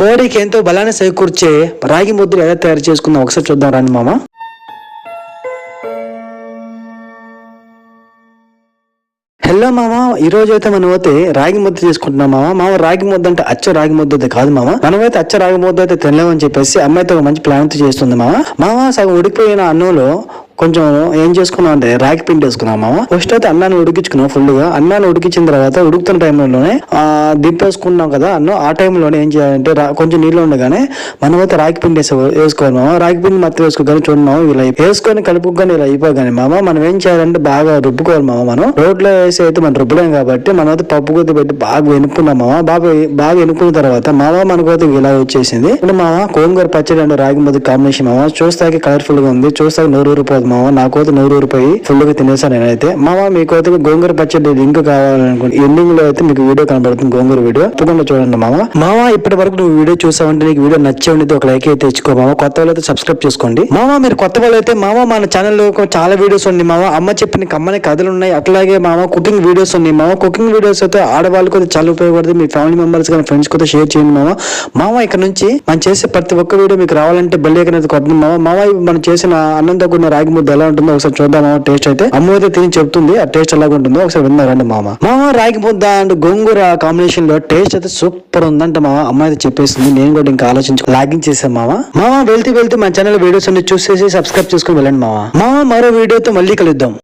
బాడీకి ఎంతో బలాన్ని చేకూర్చే రాగి ముద్ర ఎలా తయారు చేసుకుందాం? ఒకసారి చూద్దాం రండి మామ. హలో మామ ఈ రోజు అయితే మనం అయితే రాగి ముద్ద చేసుకుంటున్నాం మామ. మామ రాగి ముద్ద అంటే అచ్చ రాగి ముద్ద అయితే కాదు మామ. మనమైతే అచ్చ రాగి ముద్ద అయితే తినలేమని చెప్పేసి అమ్మాయితో ఒక మంచి ప్లాన్ చేస్తుంది మామ. మామ సగం ఉడికిపోయిన అన్నంలో కొంచెం ఏం చేసుకున్నాం అంటే రాగి పిండి వేసుకున్నాం మామ. ఫస్ట్ అయితే అన్నాన్ని ఉడికించుకున్నాం ఫుల్గా. అన్నాన్ని ఉడికించిన తర్వాత ఉడుకుతున్న టైంలోనే ఆ దింపేసుకున్నాం కదా అన్నం ఆ టైంలోనే ఏం చేయాలంటే కొంచెం నీళ్ళు ఉండగానే మనం అయితే రాగి పిండి వేసే వేసుకోవాలి మామ. రాగి పిండి మొత్తం వేసుకోగానే చూడండి ఇలా వేసుకొని కలుపుకొని ఇలా అయిపోగానే మామ మనం ఏం చేయాలంటే బాగా రుబ్బుకోవాలి మామ మనం. రోడ్లో వేసి అయితే మనం రుబ్బలేం కాబట్టి మనం అయితే పప్పు కొద్ది పెట్టి బాగా వెనుక్కున్నాం మామ. బాగా బాగా వెనుక్కున్న తర్వాత మామ మనకు అయితే ఇలా వచ్చేసింది. మామ కోంగూర పచ్చడి అండ్ రాగి ముద్ద కాంబినేషన్ మామ. చూస్తాకి కలర్ఫుల్గా ఉంది. చూస్తాకి నూరు ఊరిపోదు మామ నాకైతే నూరు ఊరిపోయి ఫుల్గా తినేసాను నేనైతే. మామ మీ అయితే గోంగూర పచ్చడి లింక్ కావాలనుకుంటే ఎండింగ్లో అయితే మీకు వీడియో కనబడుతుంది గోంగూర వీడియో. తప్పకుండా చూడండి మామ. మామ ఇప్పటి వరకు నువ్వు వీడియో చూసావంటే నీకు వీడియో నచ్చే ఉండేది ఒక లైక్ అయితే తెచ్చుకో మామ. కొత్త వాళ్ళు అయితే సబ్స్క్రైబ్ చేసుకోండి. మామ మీరు కొత్త వాళ్ళు అయితే మామ మన ఛానల్లో చాలా వీడియోస్ ఉన్నాయి మామ. అమ్మ చెప్పిన కమ్మని కథలు ఉన్నాయి. అట్లాగే మామ కుకింగ్ వీడియోస్ ఉన్నాయి. మామ కుకింగ్ వీడియోస్ అయితే ఆడవాళ్ళకి అయితే చాలా ఉపయోగపడుతుంది మీ ఫ్యామిలీ మెంబర్స్ కానీ ఫ్రెండ్స్ కూడా షేర్ చేయండి మామ. మామ ఇక్కడ నుంచి మనం చేసే ప్రతి ఒక్క వీడియో మీకు రావాలంటే బల్లేకనేది కొద్ది మామ. మామ మనం చేసిన అన్నంతో కూడిన రాగి ముద్ద ఎలా ఉంటుందో ఒకసారి చూద్దాం మామ టేస్ట్ అయితే. అమ్మ అయితే తిని చెప్తుంది ఆ టేస్ట్ ఎలాగ ఉంటుందో ఒకసారి విన్నారండి మామ. మామ రాగి ముద్ద అండ్ గోంగూర కాంబినేషన్లో టేస్ట్ అయితే సూపర్ ఉందంట మామ. అమ్మ అయితే చెప్పేసింది నేను కూడా ఇంకా ఆలోచించి లాగిన్ చేసాం మామ. మామ వెళ్తూ వెళ్తూ మా ఛానల్ వీడియోస్ అన్ని చూసేసి సబ్స్క్రైబ్ చేసుకుని వెళ్ళండి మామ. మామ మరో వీడియోతో మళ్ళీ కలుద్దాం.